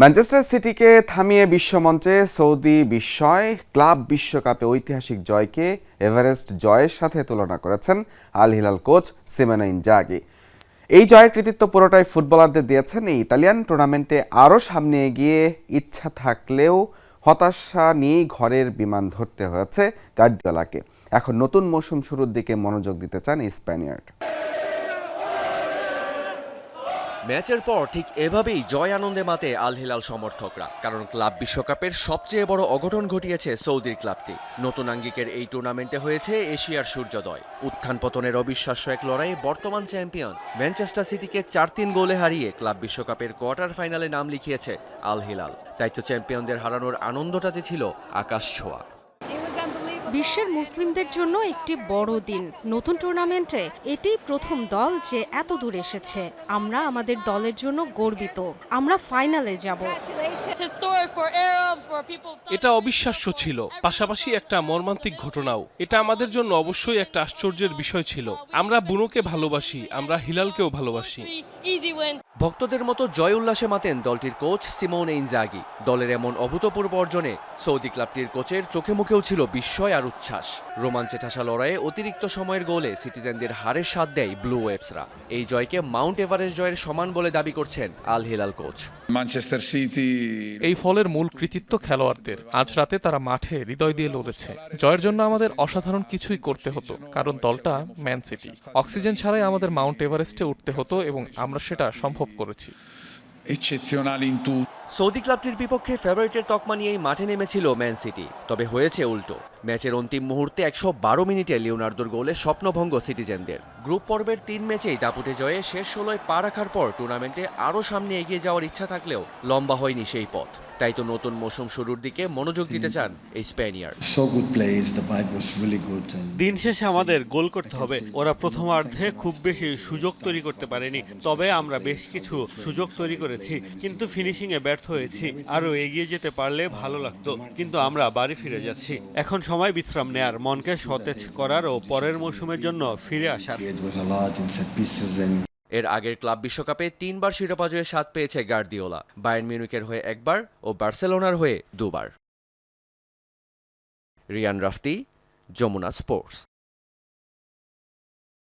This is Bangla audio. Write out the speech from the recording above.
ম্যানচেস্টার সিটিকে থামিয়ে বিশ্বমঞ্চে সৌদি বিস্ময়, ক্লাব বিশ্বকাপে ঐতিহাসিক জয়কে এভারেস্ট জয়ের সাথে তুলনা করেছেন Al Hilal coach Simone Inzaghi. এই জয়ের কৃতিত্ব পুরোটাই ফুটবলারদের দিয়েছেন এই ইতালিয়ান টুর্নামেন্টে আরও সামনে এগিয়ে ইচ্ছা থাকলেও হতাশা নিয়েই ঘরের বিমান ধরতে হয়েছে গার্দিওলাকে। এখন নতুন মৌসুম শুরুর দিকে মনোযোগ দিতে চান স্প্যানিয়ার্ড। ম্যাচের পর ঠিক এভাবেই জয় আনন্দে মাতে আল হিলাল সমর্থকরা, কারণ ক্লাব বিশ্বকাপের সবচেয়ে বড় অঘটন ঘটিয়েছে সৌদির ক্লাবটি। নতুন আঙ্গিকের এই টুর্নামেন্টে হয়েছে এশিয়ার সূর্যোদয়। উত্থান পতনের অবিশ্বাস্য এক লড়াইয়ে বর্তমান চ্যাম্পিয়ন ম্যানচেস্টার সিটিকে চার তিন গোলে হারিয়ে ক্লাব বিশ্বকাপের কোয়ার্টার ফাইনালে নাম লিখিয়েছে আল হিলাল তাই তো চ্যাম্পিয়নদের হারানোর আনন্দটা যে ছিল আকাশ ছোঁয়া। বিশ্বের মুসলিমদের জন্য একটি বড় দিন। নতুন টুর্নামেন্টে এটি প্রথম দল যে এত দূর এসেছে। আমরা আমাদের দলের জন্য গর্বিত। আমরা ফাইনালে যাব। এটা অবিশ্বাস্য ছিল। পাশাপাশি একটা মর্মান্তিক ঘটনাও। এটা আমাদের জন্য অবশ্যই একটা আশ্চর্যের বিষয় ছিল। আমরা বুনোকে ভালোবাসি আমরা হিলালকেও ভালোবাসি. ভক্তদের মতো জয় উল্লাসে মাতেন দলটির কোচ সিমোন ইনজাগি। দলের এমন অভূতপূর্ব অর্জনে সৌদি ক্লাবটির কোচের চোখে মুখেও ছিল বিস্ময় আর উচ্ছ্বাস। রোমাঞ্চে ঠাসা লড়াইয়ে অতিরিক্ত সময়ের গোলে সিটিজেনদের হারের স্বাদ দেয় ব্লু ওয়েবসরা এই জয়কে মাউন্ট এভারেস্ট জয়ের সমান বলে দাবি করছেন Al Hilal coach. Manchester City এই ফলের মূল কৃতিত্ব খেলোয়াড়দের। আজ রাতে তারা মাঠে হৃদয় দিয়ে লড়েছে। জয়ের জন্য আমাদের অসাধারণ কিছুই করতে হতো কারণ দলটা ম্যান সিটি। অক্সিজেন ছাড়াই আমাদের মাউন্ট এভারেস্টে উঠতে হতো এবং আমরা সেটা সম্ভব করেছি। eccezionali সৌদি ক্লাবটির বিপক্ষে ফেভারিটের তকমা নিয়েই মাঠে নেমেছিল ম্যান সিটি তবে হয়েছে উল্টো। ম্যাচের অন্তিম মুহূর্তে একশো বারো মিনিটে লিওনার্দোর গোলে স্বপ্নভঙ্গ সিটিজেনদের। গ্রুপ পর্বের তিন ম্যাচেই দাপুটে জয়ে শেষ ষোলোয় পা রাখার পর টুর্নামেন্টে আরও সামনে এগিয়ে যাওয়ার ইচ্ছা থাকলেও লম্বা হয়নি সেই পথ। তাই তো নতুন মৌসুম শুরুর দিকে মনোযোগ দিতে চান এই good. দিন শেষে আমাদের গোল করতে হবে। ওরা প্রথমার্ধে খুব বেশি সুযোগ তৈরি করতে পারেনি তবে আমরা বেশ কিছু সুযোগ তৈরি করেছি কিন্তু ফিনিশিং এ ব্যর্থ হয়েছি। আরও এগিয়ে যেতে পারলে ভালো লাগতো কিন্তু আমরা বাড়ি ফিরে যাচ্ছি। এখন সময় বিশ্রাম নেয়ার মনকে সতেজ করার ও পরের মৌসুমের জন্য ফিরে আসার। এর আগের ক্লাব বিশ্বকাপে তিনবার শিরোপা জয়ের স্বাদ পেয়েছে গার্দিওলা, বায়ার্ন মিউনিকের হয়ে একবার ও বার্সেলোনার হয়ে দুবার। রিয়ান রাফতি, যমুনা স্পোর্টস।